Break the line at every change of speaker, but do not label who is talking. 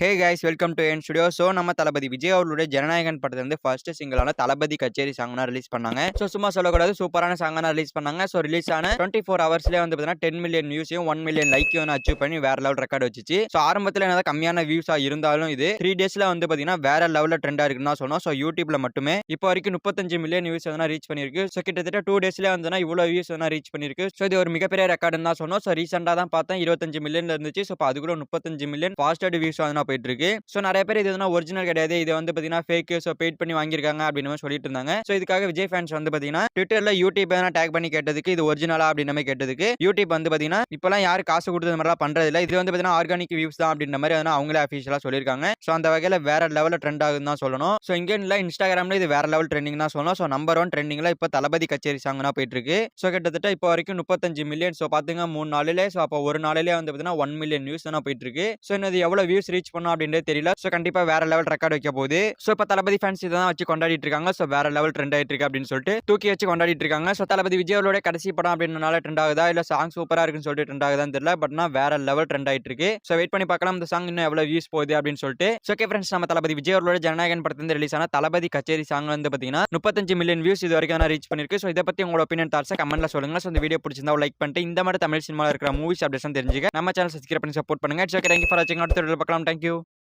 Hey guys welcome to என் studio so நம்ம தளபதி விஜய் அவர்களுடைய ஜனநாயகன் படத்துல இருந்து ஃபர்ஸ்ட் சிங்கிளான தளபதி கச்சேரி சாங்னா ரிலீஸ் பண்ணாங்க. ஸோ சும்மா சொல்லக்கூடாது சூப்பரான சாங்னா ரிலீஸ் பண்ணாங்க. ஸோ ரிலீஸ் ஆன டுவெண்ட்டி ஃபோர் ஹவர்ஸ்லேயே வந்து பார்த்தீங்கன்னா டென் மில்லியன் வியூஸையும் ஒன் மில்லியன் லைக்கையும் அச்சீவ் பண்ணி வேற லெவல் ரெக்கார்ட் வச்சுச்சு. ஸோ ஆரம்பத்தில் என்ன கம்மியான வியூஸாக இருந்தாலும் இது த்ரீ டேஸில் வந்து பார்த்தீங்கன்னா வேற லெவலில் ட்ரெண்டாக இருக்குன்னு தான் சொன்னோம் ஸோ யூடியூப்ல மட்டுமே. இப்போ வரைக்கும் முப்பத்தஞ்சு மில்லியன் வியூஸ் வந்து ரீச் பண்ணியிருக்கு ஸோ கிட்டத்தட்ட டூ டேஸ்லேயே வந்து இவ்வளோ வியூஸ் வந்து ரீச் பண்ணியிருக்கு ஸோ இது ஒரு மிகப்பெரிய ரெக்கார்டுன்னு தான் சொன்னோம் ஸோ ரீசெண்டாக தான் பார்த்தேன். இருபத்தஞ்சு மில்லியன் இருந்துச்சு. ஸோ அதுக்குள்ள முப்பத்தஞ்சு மில்லியன் ஃபாஸ்டட் வியூஸ் வந்து போயிட்டு இருக்கு ஸோ நிறைய பேர் இது வந்து ஒரிஜினல் கிடையாது. இது வந்து பார்த்தீங்கன்னா ஃபேக் ஸோ பெயிட் பண்ணி வாங்கியிருக்காங்க அப்படின்னு சொல்லிட்டு இருந்தாங்க. ஸோ இதுக்காக விஜய் ஃபேன்ஸ் வந்து பார்த்தீங்கன்னா ட்விட்டரில் யூடியூப் எதனா டேக் பண்ணி கேட்டதுக்கு இது ஒரிஜினலா அப்படின்ற மாதிரி கேட்டதுக்கு யூடியூப் வந்து பார்த்தீங்கன்னா இப்போலாம் யார் காசு கொடுத்தது மாதிரிலாம் பண்ணுறது இல்லை. இது வந்து பார்த்தீங்கன்னா ஆர்கானிக் வியூஸ் தான் அப்படின்ற மாதிரி வந்து அவங்களே அஃபிஷியலாக சொல்லியிருக்காங்க. ஸோ அந்த வகையில் வேற லெவலில் ட்ரெண்ட் ஆகுதுன்னு தான் சொல்லணும். ஸோ இங்கே இல்லை இன்ஸ்டாகிராமில் இது வேற லெவல் ட்ரெண்டிங் தான் சொல்லணும். ஸோ நம்பர் ஒன் ட்ரெண்டிங்கில் இப்போ தளபதி கச்சேரி சாங்னா போயிட்டு இருக்கு ஸோ கிட்டத்தட்ட இப்போ வரைக்கும் முப்பத்தஞ்சு மில்லியன் ஸோ பார்த்துங்க மூணு நாளிலே ஸோ அப்போ ஒரு நாளிலே வந்து பார்த்தீங்கன்னா ஒன் மில்லியன் வியூஸ் தான் போயிட்டு இருக்கு ஸோ இது எவ்வளோ வியூஸ் ரீச் பண்ணும் அப்படின்றது தெரியல. ஸோ கண்டிப்பாக வேற லெவல் ரெக்கார்ட் வைக்க போகுது. ஸோ இப்போ தளபதி ஃபேன்ஸ் இதை தான் வச்சு கொண்டாடிட்டு இருக்காங்க. ஸோ வேற லெவல் ட்ரெண்ட் ஆயிட்டு இருக்கு அப்படின்னு சொல்லிட்டு தூக்கி வச்சு கொண்டாடிட்டு இருக்காங்க. ஸோ தளபதி விஜய் கடைசி படம் அப்படின்றனால ட்ரெண்ட் ஆகுதா? இல்லை சாங் சூப்பராக இருக்குன்னு சொல்லிட்டு ட்ரெண்ட் ஆகுதான்னு தெரியல. பட் வேற லெவல் ட்ரெண்ட் ஆயிட்டு இருக்கு. ஸோ வெயிட் பண்ணி பார்க்கலாம். இந்த சாங் இன்னும் எவ்வளோ வியூஸ் போகுது அப்படின்னு சொல்லிட்டு. ஸோ ஓகே ஃப்ரெண்ட்ஸ் நம்ம தளபதி விஜய் ஜனநாயகன் படத்துல ரிலீஸ் ஆன தளபதி கச்சேரி சாங் வந்து பார்த்தீங்கன்னா முப்பத்தஞ்சு மில்லியன் வியூஸ் இது வரைக்கும் நான் ரீச் பண்ணிருக்கு. ஸோ இதை பற்றி உங்களோட ஒப்பீனியன் தாட்ஸை கமெண்ட்ல சொல்லுங்க. ஸோ இந்த வீடியோ பிடிச்சிருந்தா லைக் பண்ணிட்டு இந்த மாதிரி தமிழ் சினிமாவில் இருக்கிற மூவிஸ் அப்டேஷன் தெரிஞ்சுக்க. நம்ம சேனல் சப்ஸ்கிரைப் பண்ணி சப்போர்ட் பண்ணுங்க. It's okay thank you for வாட்சிங் அடுத்த வீடியோ பார்க்கலாம். Thank you you.